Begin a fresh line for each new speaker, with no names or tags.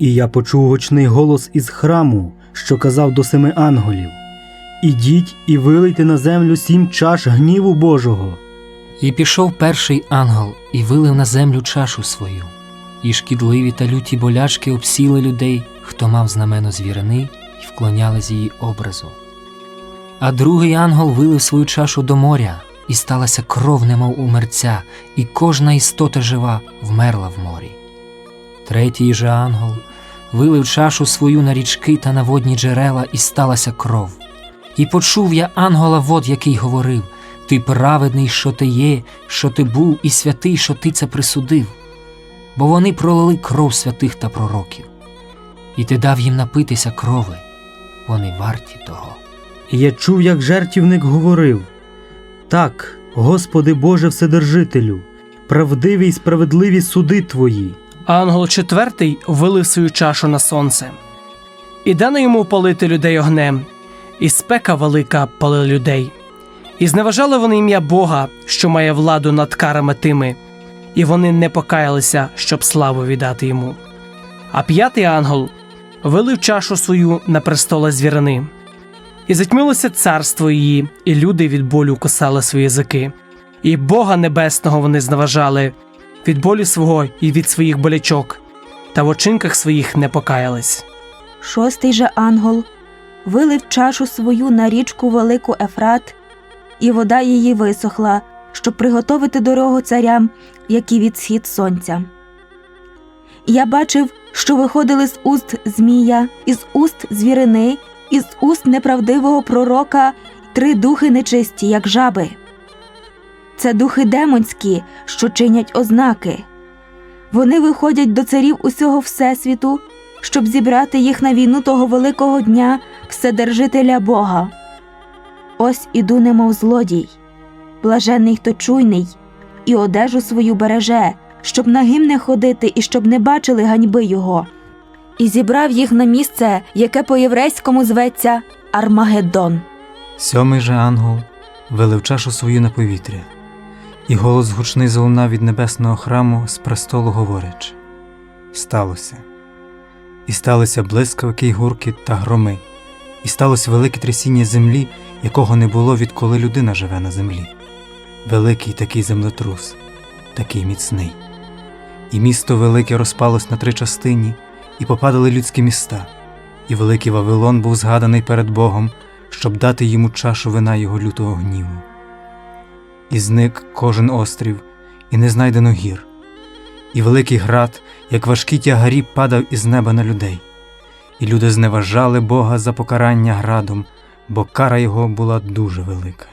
І я почув гучний голос із храму, що казав до семи ангелів: Ідіть і вилийте на землю сім чаш гніву Божого.
І пішов перший ангел і вилив на землю чашу свою, і шкідливі та люті болячки обсіли людей, хто мав знамено звірини, і вклонялись її образу. А другий ангел вилив свою чашу до моря, і сталася кров, немов у мерця, і кожна істота жива вмерла в морі. Третій же ангел вилив чашу свою на річки та на водні джерела, і сталася кров. І почув я ангела вод, який говорив: Ти праведний, що ти є, що ти був, і святий, що ти це присудив. Бо вони пролили кров святих та пророків, і ти дав їм напитися крови, вони варті того.
І я чув, як жертівник говорив: Так, Господи Боже Вседержителю, правдиві й справедливі суди Твої.
Ангел четвертий вилив свою чашу на сонце. І дано йому палити людей огнем, і спека велика палила людей. І зневажали вони ім'я Бога, що має владу над карами тими, і вони не покаялися, щоб славу віддати йому. А п'ятий ангел вилив чашу свою на престола звірини. І затьмилося царство її, і люди від болю косали свої язики. І Бога Небесного вони зневажали від болю свого і від своїх болячок, та в очинках своїх не покаялись.
Шостий же ангел вилив чашу свою на річку велику Ефрат, і вода її висохла, щоб приготовити дорогу царям, які від схід сонця. Я бачив, що виходили з уст Змія, із уст звірини, із уст неправдивого пророка три духи нечисті, як жаби. Це духи демонські, що чинять ознаки. Вони виходять до царів усього Всесвіту, щоб зібрати їх на війну того великого дня Вседержителя Бога. Ось іду, немов злодій, блаженний, хто чуйний, і одежу свою береже, щоб нагим не ходити і щоб не бачили ганьби його. І зібрав їх на місце, яке по єврейському зветься Армагеддон.
Сьомий же ангел вилив чашу свою на повітря, і голос гучний залунав від небесного храму з престолу говорячи Сталося. І сталися блискавки й гуркіт та громи, і сталося велике трясіння землі, якого не було, відколи людина живе на землі. Великий такий землетрус, такий міцний. І місто велике розпалось на три частині, і попадали людські міста, і великий Вавилон був згаданий перед Богом, щоб дати йому чашу вина його лютого гніву. І зник кожен острів, і не знайдено гір, і великий град, як важкі тягарі, падав із неба на людей, і люди зневажали Бога за покарання градом, бо кара його була дуже велика.